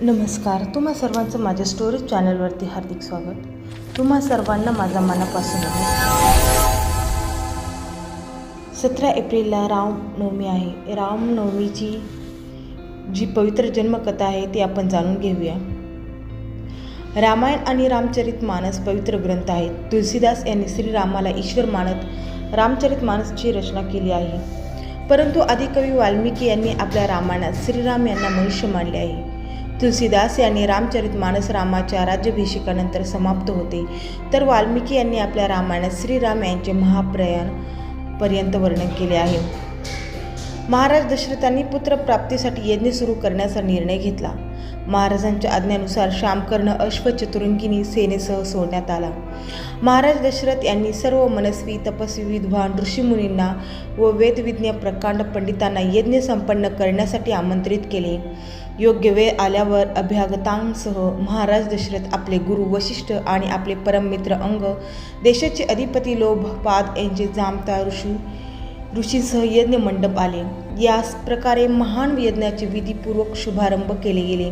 नमस्कार तुम्हा सर्वांचं माझ्या स्टोरेज चॅनलवरती हार्दिक स्वागत. तुम्हा सर्वांना माझा मनापासून आहे सतरा एप्रिलला रामनवमी आहे. रामनवमीची जी पवित्र जन्मकथा आहे ती आपण जाणून घेऊया. रामायण आणि रामचरित मानस पवित्र ग्रंथ आहेत. तुलसीदास यांनी श्रीरामाला ईश्वर मानत रामचरित मानसची रचना केली आहे. परंतु आदिकवी वाल्मिकी यांनी आपल्या रामायणात श्रीराम यांना मनुष्य मानले आहे. तुलसीदास यांनी रामचरित मानस रामाच्या राज्याभिषेकानंतर समाप्त होते. तर वाल्मिकी यांनी आपल्या रामायणात श्रीराम यांचे महाप्रयाण पर्यंत वर्णन केले आहे. महाराज दशरथांनी पुत्रप्राप्तीसाठी यज्ञ सुरू करण्याचा निर्णय घेतला. महाराजांच्या आज्ञेनुसार श्यामकर्ण अश्वचतुरंगिनी सेनेसह सोडण्यात आला. महाराज दशरथ यांनी सर्व मनस्वी तपस्वी विद्वान ऋषीमुनींना व वेदविज्ञ प्रकांड पंडितांना यज्ञ संपन्न करण्यासाठी आमंत्रित केले. योग्य वेळ आल्यावर अभ्यागतांसह महाराज दशरथ आपले गुरु वशिष्ठ आणि आपले परममित्र अंग देशाचे अधिपती लोभपाद यांचे जामता ऋषी ऋषींसह यज्ञ मंडप आले. याच प्रकारे महान यज्ञाचे विधीपूर्वक शुभारंभ केले गेले.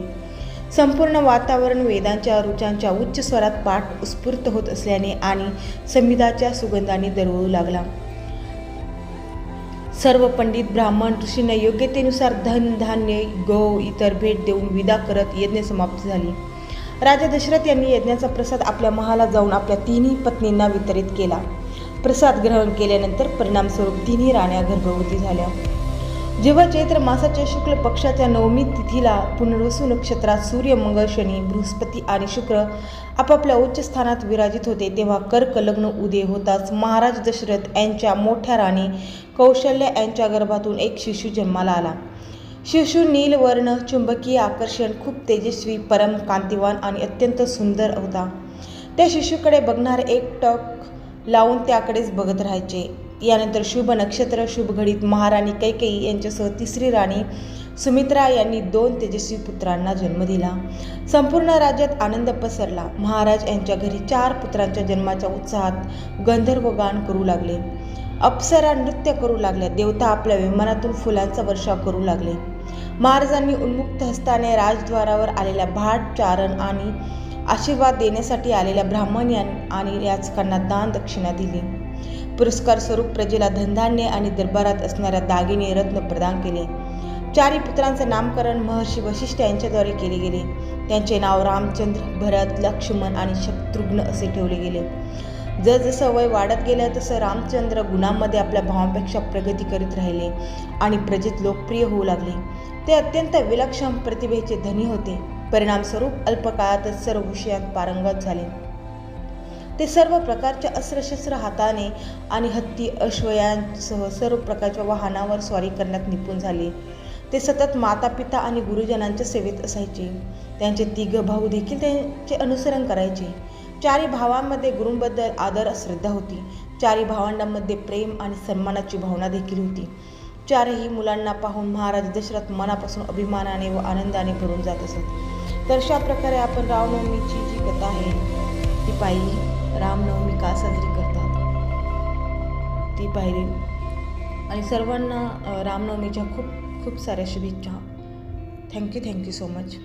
संपूर्ण वातावरण वेदांच्या रुचांच्या उच्च स्वरात पाठ उत्स्फूर्त होत असल्याने आणि संविधाच्या सुगंधाने दरवळू लागला. सर्व पंडित ब्राह्मण ऋषींना योग्यतेनुसार धन धान्य गौ इतर भेट देऊन विदा करत यज्ञ समाप्त झाली. राजा दशरथ यांनी यज्ञाचा प्रसाद आपल्या महाला जाऊन आपल्या तिन्ही पत्नींना वितरित केला. प्रसाद ग्रहण केल्यानंतर परिणामस्वरूप तिन्ही राण्या गर्भवती झाल्या. जेव्हा चैत्र मासाच्या शुक्ल पक्षाच्या नवमी तिथीला पुनर्वसू नक्षत्रात सूर्य मंगळ शनी बृहस्पती आणि शुक्र आपापल्या उच्च स्थानात विराजित होते तेव्हा कर्क लग्न उदय होताच महाराज दशरथ यांच्या मोठ्या राणी कौशल्य यांच्या गर्भातून एक शिशू जन्माला आला. शिशू नीलवर्ण चुंबकीय आकर्षण खूप तेजस्वी परम कांतिवान आणि अत्यंत सुंदर होता. त्या शिशूकडे बघणारे एक टक लावून त्याकडेच बघत राहायचे. यानंतर शुभ नक्षत्र शुभ घडीत महाराणी कैकेयी यांच्यासह तिसरी राणी सुमित्रा यांनी दोन तेजस्वी पुत्रांना जन्म दिला. संपूर्ण राज्यात आनंद पसरला. महाराज यांच्या घरी चार पुत्रांच्या जन्माच्या उत्साहात गंधर्व गान करू लागले. अप्सरा नृत्य करू लागल्या. देवता आपल्या विमानातून फुलांचा वर्षाव करू लागले. महाराजांनी उन्मुक्त हस्ताने राजद्वारावर आलेल्या भाट चारण आणि आशीर्वाद देण्यासाठी आलेल्या ब्राह्मण यां- आणि याचकांना दान दक्षिणा दिली. पुरस्कार स्वरूप प्रजेला धनधान्य आणि दरबारात असणाऱ्या दागिने रत्न प्रदान केले. चारी पुत्रांचे नामकरण महर्षी वशिष्ठ यांच्याद्वारे केले गेले. त्यांचे नाव रामचंद्र भरत लक्ष्मण आणि शत्रुघ्न असे ठेवले गेले. जसजसं वय वाढत गेलं तसं रामचंद्र गुणांमध्ये आपल्या भावांपेक्षा प्रगती करीत राहिले आणि प्रजेत लोकप्रिय होऊ लागले. ते अत्यंत विलक्षण प्रतिभेचे धनी होते. परिणामस्वरूप अल्पकाळातच सर्व विषयात पारंगत झाले. ते सर्व प्रकारच्या अस्त्रशस्त्र हाताने आणि हत्ती अश्वयांसह सर्व प्रकारच्या वाहनावर स्वारी करण्यात निपुण झाले. ते सतत माता पिता आणि गुरुजनांच्या सेवेत असायचे. त्यांचे तिघ भाऊ देखील त्यांचे अनुसरण करायचे. चारी भावांमध्ये गुरूंबद्दल आदर श्रद्धा होती. चारी भावंडांमध्ये प्रेम आणि सन्मानाची भावना देखील होती. चारही मुलांना पाहून महाराज दशरथ मनापासून अभिमानाने व आनंदाने भरून जात असत. तर अशा प्रकारे आपण रामनवमीची जी कथा आहे ती पाहिली रामनवमी का साजरी करतात? ती पाहिली आणि सर्वांना रामनवमीच्या खूप खूप साऱ्या शुभेच्छा. Thank you thank you so much